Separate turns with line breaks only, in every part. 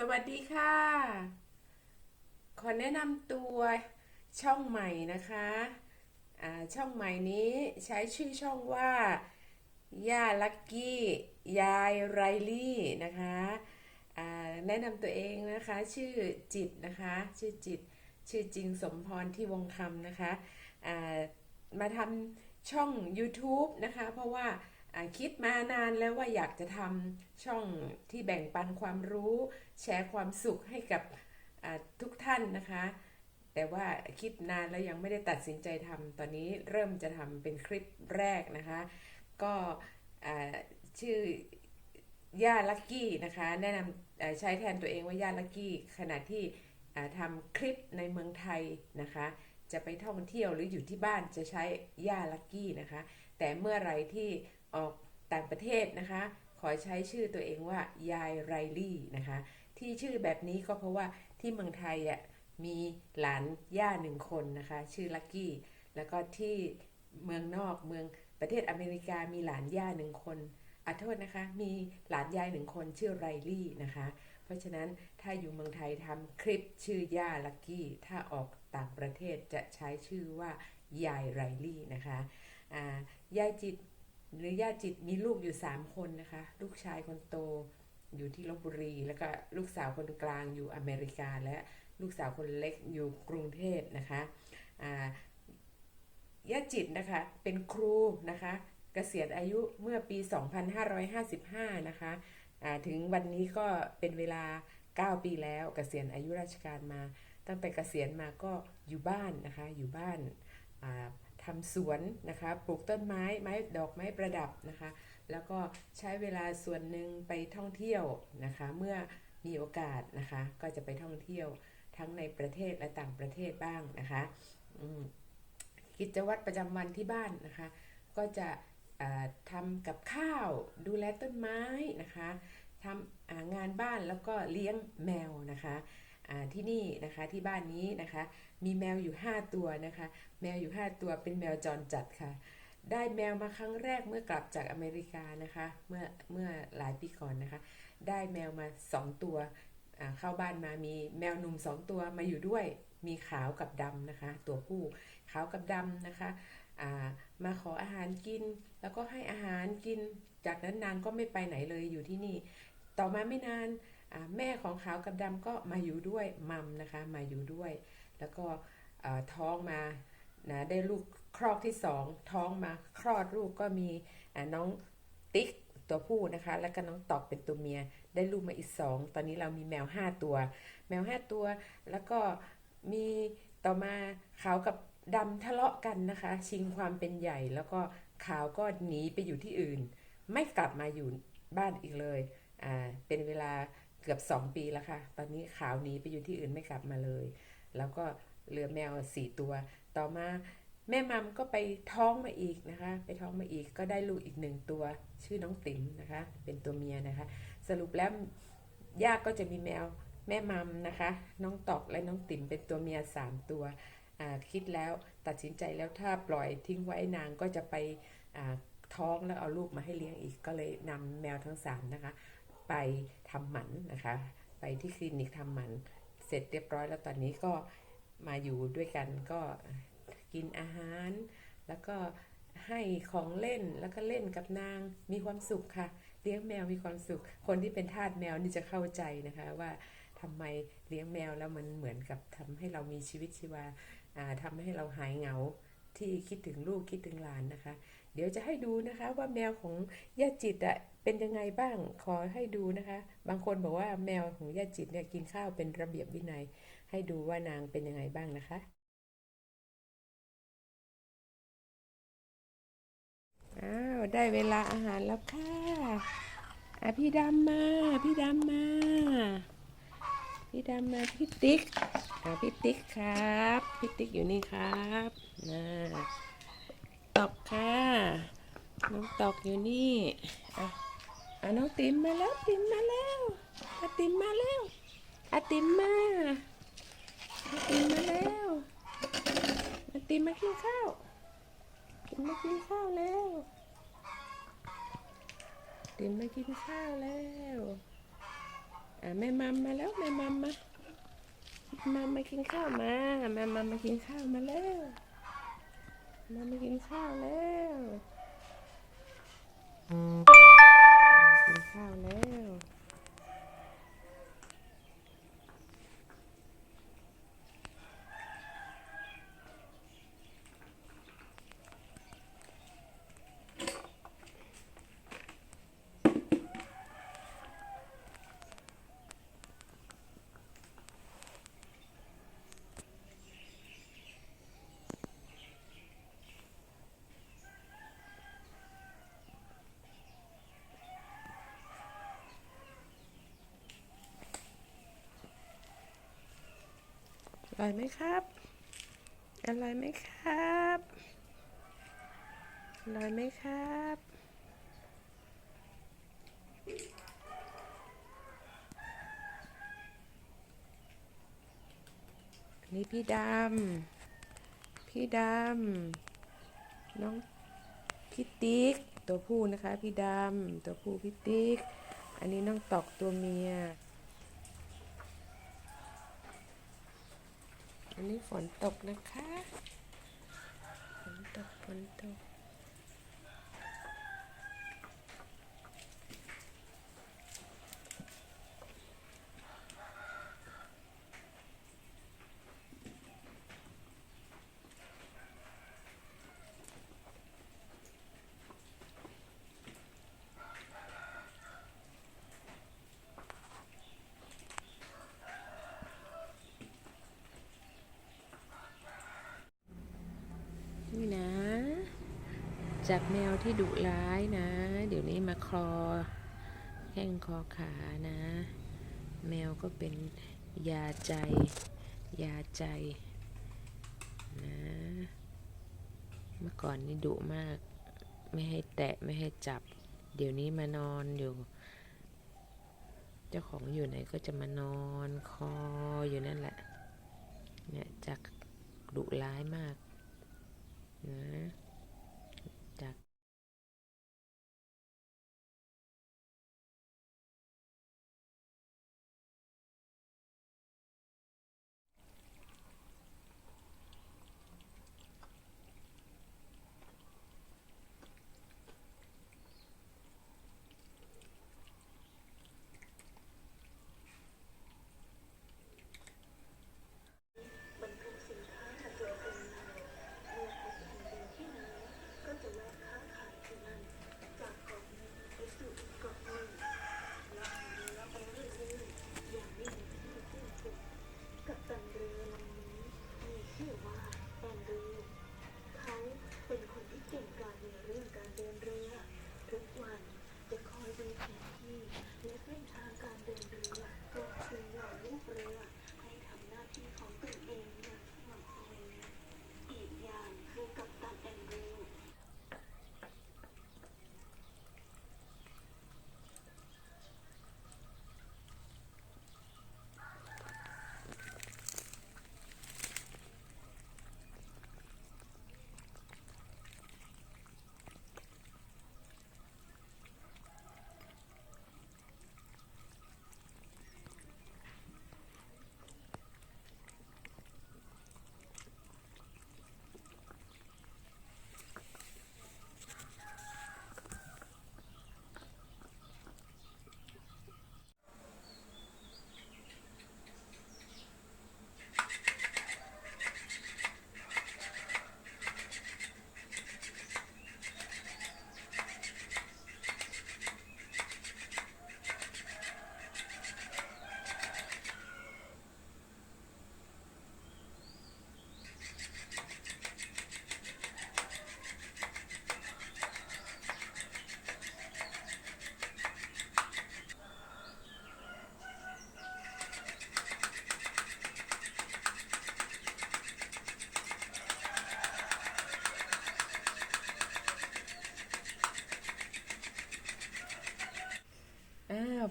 สวัสดีค่ะ ขอแนะนำตัวช่องใหม่นะคะช่องใหม่นี้ใช้ชื่อช่องว่า ย่าลักกี้ ยายไรลี่นะคะแนะนำตัวเองนะคะ ชื่อจิตนะคะ ชื่อจิต ชื่อจริงสมพรที่วงคำนะคะ มาทำช่อง YouTube นะคะ เพราะว่า คิดมานานแล้วว่าอยากจะทำช่องที่แบ่งปันความรู้ แชร์ความสุขให้กับทุกท่านนะคะ แต่ว่าคิดนานแล้วยังไม่ได้ตัดสินใจทำตอนนี้เริ่มจะทำเป็นคลิปแรกนะคะ ก็ชื่อย่าลักกี้นะคะ แนะนำใช้แทนตัวเองว่าย่าลักกี้ขณะที่ทำคลิปในเมืองไทยนะคะ จะไปท่องเที่ยวหรืออยู่ที่บ้านจะใช้ย่าลักกี้นะคะ แต่เมื่อไรที่ ออกต่างประเทศนะคะ ขอใช้ชื่อตัวเองว่ายายไรลี่นะคะ ที่ชื่อแบบนี้ก็เพราะว่าที่เมืองไทยอะมีหลานย่าหนึ่งคนนะคะ ชื่อลักกี้ แล้วก็ที่เมืองนอกเมืองประเทศอเมริกามีหลานย่าหนึ่งคนอาโทษนะคะ มีหลานยายหนึ่งคนชื่อไรลี่นะคะ เพราะฉะนั้นถ้าอยู่เมืองไทยทำคลิปชื่อย่าลักกี้ ถ้าออกต่างประเทศจะใช้ชื่อว่ายายไรลี่นะคะยายจิต หรือย่าจิตมีลูกอยู่3คนนะคะ ลูกชายคนโตอยู่ที่ลบบุรี แล้วก็ลูกสาวคนกลางอยู่อเมริกา และลูกสาวคนเล็กอยู่กรุงเทพนะคะอ่าย่าจิตนะคะเป็นครูนะคะเกษียณอายุเมื่อปี 2555 นะคะอ่าถึงวันนี้ก็เป็นเวลา 9 ปีแล้วเกษียณอายุราชการมา ตั้งแต่เกษียณมาก็อยู่บ้านนะคะอยู่บ้านา ทำสวนนะคะปลูกต้นไม้ไม้ดอกไม้ประดับนะคะ แล้วก็ใช้เวลาส่วนหนึ่งไปท่องเที่ยวนะคะ เมื่อมีโอกาสนะคะ ก็จะไปท่องเที่ยวทั้งในประเทศและต่างประเทศบ้างนะคะกิจวัตรประจำวันที่บ้านนะคะ ก็จะอ่าทำกับข้าวดูแลต้นไม้นะคะทำงานบ้านแล้วก็เลี้ยงแมวนะคะ ที่นี่นะคะที่บ้านนี้นะคะ มีแมวอยู่ 5 ตัวนะคะ แมวอยู่ 5 ตัวเป็นแมวจรจัดค่ะ ได้แมวมาครั้งแรกเมื่อกลับจากอเมริกานะคะ เมื่อเมื่อหลายปีก่อนนะคะ ได้แมวมา 2 ตัวเข้าบ้านมามีแมวหนุ่ม 2 ตัวมาอยู่ด้วยมีขาวกับดำนะคะ ตัวผู้ขาวกับดำนะคะามาขออาหารกิน แล้วก็ให้อาหารกิน จากนั้นนางก็ไม่ไปไหนเลยอยู่ที่นี่ ต่อมาไม่นาน แม่ของขาวกับดำก็มาอยู่ด้วยมัมนะคะมาอยู่ด้วย แล้วก็ท้องมานะได้ลูกครอกที่สองท้องมาคลอดลูกก็มีน้องติ๊กตัวผู้นะคะ แล้วก็น้องตอกเป็นตัวเมีย ได้ลูกมาอีกสองตอนนี้เรามีแมวห้าตัว แมวห้าตัว แล้วก็มีต่อมาขาวกับดำทะเลาะกันนะคะ ชิงความเป็นใหญ่ แล้วก็ขาวก็หนีไปอยู่ที่อื่น ไม่กลับมาอยู่บ้านอีกเลย อ่า เป็นเวลา เกือบ2ปีแล้วค่ะ ตอนนี้ขาวหนีไปอยู่ที่อื่นไม่กลับมาเลย แล้วก็เหลือแมวสี่ตัว ต่อมาแม่มัมก็ไปท้องมาอีกนะคะ ไปท้องมาอีกก็ได้ลูกอีกหนึ่งตัว ชื่อน้องติ๋มนะคะ เป็นตัวเมียนะคะ สรุปแล้วย่าก็จะมีแมวแม่มัมนะคะ น้องตอกและน้องติ๋มเป็นตัวเมียสามตัวคิดแล้วตัดสินใจแล้วถ้าปล่อยทิ้งไว้นางก็จะไปท้องแล้วเอาลูกมาให้เลี้ยงอีกก็เลยนำแมวทั้งสามนะคะ ไปทำหมันนะคะ ไปที่คลินิกทำหมัน เสร็จเรียบร้อยแล้วตอนนี้ก็มาอยู่ด้วยกันก็กินอาหาร แล้วก็ให้ของเล่นแล้วก็เล่นกับนางมีความสุขค่ะ เลี้ยงแมวมีความสุข คนที่เป็นทาสแมวนี่จะเข้าใจนะคะว่าทำไมเลี้ยงแมวแล้วมันเหมือนกับทำให้เรามีชีวิตชีวาอ่าทำให้เราหายเหงาที่คิดถึงลูกคิดถึงหลานนะคะ เดี๋ยวจะให้ดูนะคะว่าแมวของย่าจิตอะเป็นยังไงบ้างขอให้ดูนะคะ บางคนบอกว่าแมวของย่าจิตเนี่ยกินข้าวเป็นระเบียบวินัย ให้ดูว่านางเป็นยังไงบ้างนะคะอ้าวได้เวลาอาหารแล้วค่ะอะพี่ดำมาพี่ดำมาพี่ดำมาพี่ติ๊กอะพี่ติ๊กครับ พี่ติ๊กอยู่นี่ครับนะ ตอกค่ะ น้องตอกอยู่นี่อะอะน้องติ๋มมาแล้วติ๋มมาแล้วอาติ๋มมาแล้วอาติ๋มมาอาติ๋มมาแล้วอาติ๋มมากินข้าวติ๋มมากินข้าวแล้วติ๋มมากินข้าวแล้วอะแม่มัมมาแล้วแม่มัมมามัมมากินข้าวมาแม่มัมมากินข้าวมาแล้ว มามากินข้าวแล้วกินข้าวแล้ว อร่อยไหมครับ อร่อยไหมครับ อร่อยไหมครับอันนี้พี่ดำ พี่ดำ น้องพี่ติ๊ก ตัวผู้นะคะ พี่ดำ ตัวผู้พี่ติ๊ก อันนี้น้องตอกตัวเมีย อันนี้ฝนตกนะคะ ฝนตก ฝนตก นี่นะ จากแมวที่ดุร้ายนะ เดี๋ยวนี้มาคลอแข้งคอขานะ แมวก็เป็นยาใจ ยาใจนะ เมื่อก่อนนี่ดุมาก ไม่ให้แตะไม่ให้จับ เดี๋ยวนี้มานอนอยู่ เจ้าของอยู่ไหนก็จะมานอนคออยู่นั่นแหละ เนี่ยจากดุร้ายมากนะ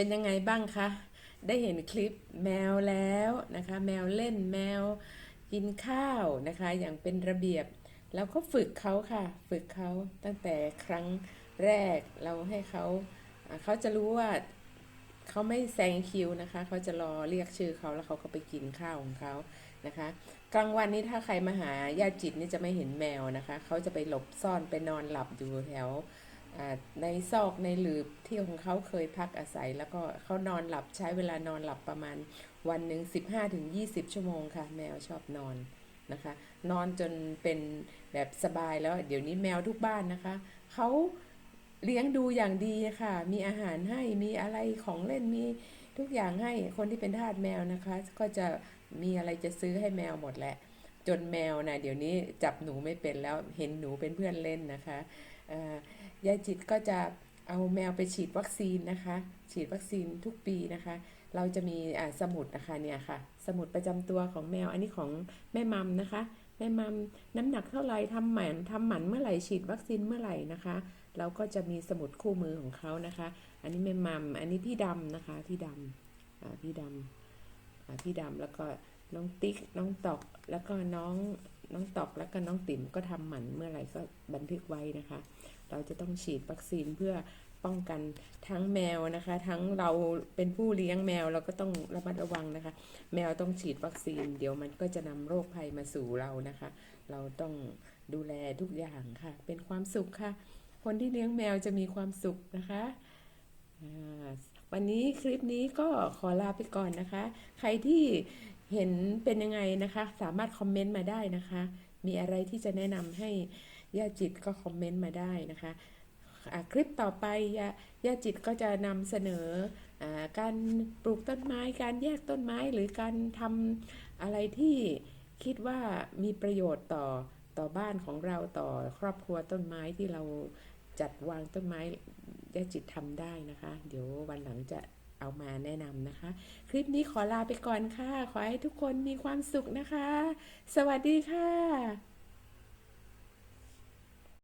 เป็นยังไง
บ้างคะ ได้เห็นคลิปแมวแล้วนะคะ แมวเล่นแมวกินข้าวนะคะ อย่างเป็นระเบียบ แล้วก็ฝึกเขาค่ะ ฝึกเขาตั้งแต่ครั้งแรกเราให้เขาเขาจะรู้ว่าเขาไม่แซงคิวนะคะ เขาจะรอเรียกชื่อเขาแล้วเขาก็ไปกินข้าวของเขานะคะ กลางวันนี้ถ้าใครมาหาญาติจิตนี่จะไม่เห็นแมวนะคะ เขาจะไปหลบซ่อนไปนอนหลับอยู่แถว ในซอกในหลืบที่ของเขาเคยพักอาศัย แล้วก็เขานอนหลับใช้เวลานอนหลับประมาณวันหนึ่ง15ถึง20 ชั่วโมงค่ะ แมวชอบนอนนะคะ นอนจนเป็นแบบสบายแล้ว เดี๋ยวนี้แมวทุกบ้านนะคะเขาเลี้ยงดูอย่างดีค่ะ มีอาหารให้มีอะไรของเล่นมีทุกอย่างให้คนที่เป็นทาสแมวนะคะ ก็จะมีอะไรจะซื้อให้แมวหมดแหละ จนแมวนะเดี๋ยวนี้จับหนูไม่เป็นแล้วเห็นหนูเป็นเพื่อนเล่นนะคะยายจิตก็จะเอาแมวไปฉีดวัคซีนนะคะ ฉีดวัคซีนทุกปีนะคะ เราจะมีสมุดนะคะเนี่ยค่ะ สมุดประจำตัวของแมวอันนี้ของแม่มัมนะคะ แม่มัมน้ำหนักเท่าไหร่ทำหมันทำหมันเมื่อไหร่ฉีดวัคซีนเมื่อไหร่นะคะ เราก็จะมีสมุดคู่มือของเขานะคะ อันนี้แม่มัมอันนี้พี่ดำนะคะพี่ดำพี่ดำพี่ดำแล้วก็ น้องติ๊ก น้องตอก แล้วก็น้อง น้องตอกแล้วก็น้องติ๋มก็ทำหมันเมื่อไหร่ก็บันทึกไว้นะคะ เราจะต้องฉีดวัคซีนเพื่อป้องกันทั้งแมวนะคะ ทั้งเราเป็นผู้เลี้ยงแมวเราก็ต้องระมัดระวังนะคะ แมวต้องฉีดวัคซีน เดี๋ยวมันก็จะนำโรคภัยมาสู่เรานะคะ เราต้องดูแลทุกอย่างค่ะ เป็นความสุขค่ะ คนที่เลี้ยงแมวจะมีความสุขนะคะวันนี้คลิปนี้ก็ขอลาไปก่อนนะคะ ใครที่ เห็นเป็นยังไงนะคะ สามารถคอมเมนต์มาได้นะคะ มีอะไรที่จะแนะนำให้ย่าจิตก็คอมเมนต์มาได้นะคะคลิปต่อไปยาย่าจิตก็จะนำเสนออการปลูกต้นไม้ การแยกต้นไม้หรือการทำอะไรที่คิดว่ามีประโยชน์ต่อต่อบ้านของเราต่อครอบครัวต้นไม้ที่เราจัดวางต้นไม้ยาจิตทำได้นะคะ เดี๋ยววันหลังจะ เอามาแนะนำนะคะ คลิปนี้ขอลาไปก่อนค่ะ ขอให้ทุกคนมีความสุขนะคะ สวัสดีค่ะ